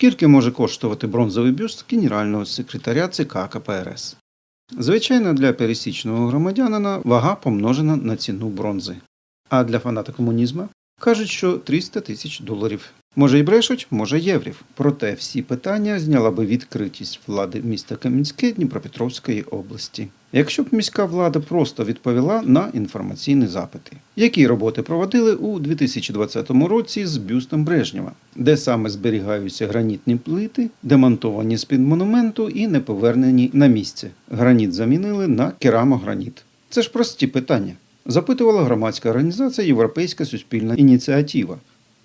Скільки може коштувати бронзовий бюст генерального секретаря ЦК КПРС? Звичайно, для пересічного громадянина вага помножена на ціну бронзи. А для фаната комунізму кажуть, що 300 тисяч доларів. Може й брешуть, може єврів. Проте всі питання зняла би відкритість влади міста Кам'янське Дніпропетровської області. Якщо б міська влада просто відповіла на інформаційні запити, які роботи проводили у 2020 році з бюстом Брежнєва, де саме зберігаються гранітні плити, демонтовані з під монументу і не повернені на місце. Граніт замінили на керамограніт. Це ж прості питання. Запитувала громадська організація Європейська суспільна ініціатива.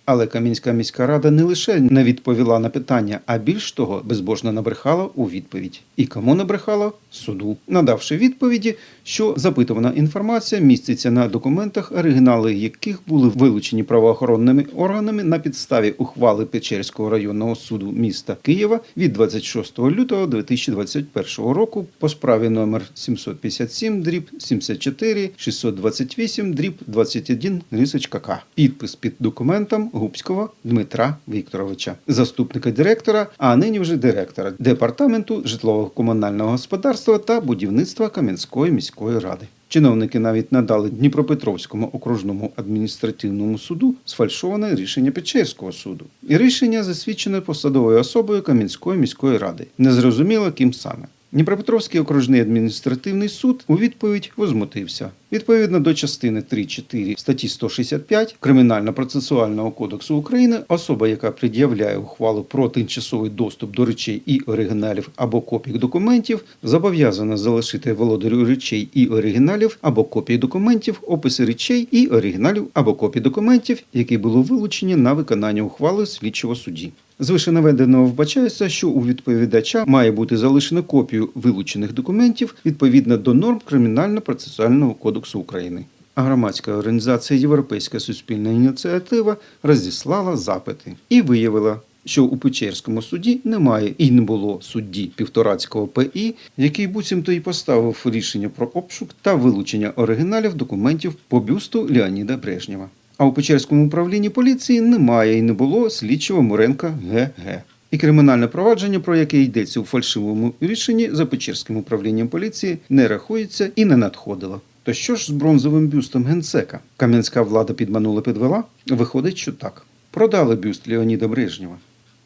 Але Кам'янська міська рада не лише не відповіла на питання, а більш того, безбожно набрехала у відповідь. І кому набрехала? Суду, надавши відповіді, що запитувана інформація міститься на документах, оригінали яких були вилучені правоохоронними органами на підставі ухвали Печерського районного суду міста Києва від 26 лютого 2021 року по справі номер 757 дріб 74 628 дріб 21 рисочка К. Підпис під документом Губського Дмитра Вікторовича, заступника директора, а нині вже директора департаменту житлово-комунального господарства та будівництва Кам'янської міської ради. Чиновники навіть надали Дніпропетровському окружному адміністративному суду сфальшоване рішення Печерського суду. І рішення засвідчене посадовою особою Кам'янської міської ради. Незрозуміло ким саме. Дніпропетровський окружний адміністративний суд у відповідь возмутився. Відповідно до частини 3.4 статті 165 Кримінально-процесуального кодексу України, особа, яка пред'являє ухвалу про тимчасовий доступ до речей і оригіналів або копій документів, зобов'язана залишити володарю речей і оригіналів або копії документів, описи речей і оригіналів або копії документів, які були вилучені на виконання ухвали слідчого судді. Звише наведеного вбачається, що у відповідача має бути залишено копію вилучених документів відповідно до норм Кримінально-процесуального кодексу України. А громадська організація Європейська суспільна ініціатива розіслала запити і виявила, що у Печерському суді немає і не було судді Півторацького ПІ, який буцімто і поставив рішення про обшук та вилучення оригіналів документів по бюсту Леоніда Брежнєва. А у Печерському управлінні поліції немає і не було слідчого Муренка ГГ. І кримінальне провадження, про яке йдеться у фальшивому рішенні за Печерським управлінням поліції, не рахується і не надходило. То що ж з бронзовим бюстом генсека? Кам'янська влада підманула підвела? Виходить, що так. Продали бюст Леоніда Брежнєва,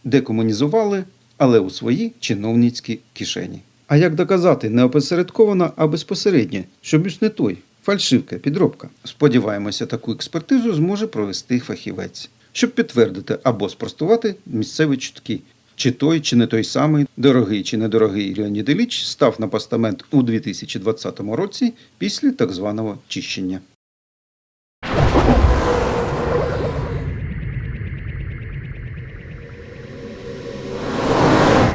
декомунізували, але у свої чиновницькі кишені. А як доказати не опосередковано, а безпосередньо, що бюст не той? Фальшивка, підробка. Сподіваємося, таку експертизу зможе провести фахівець, щоб підтвердити або спростувати місцеві чутки. Чи той, чи не той самий, дорогий чи недорогий Леонід Іліч став на постамент у 2020 році після так званого чищення.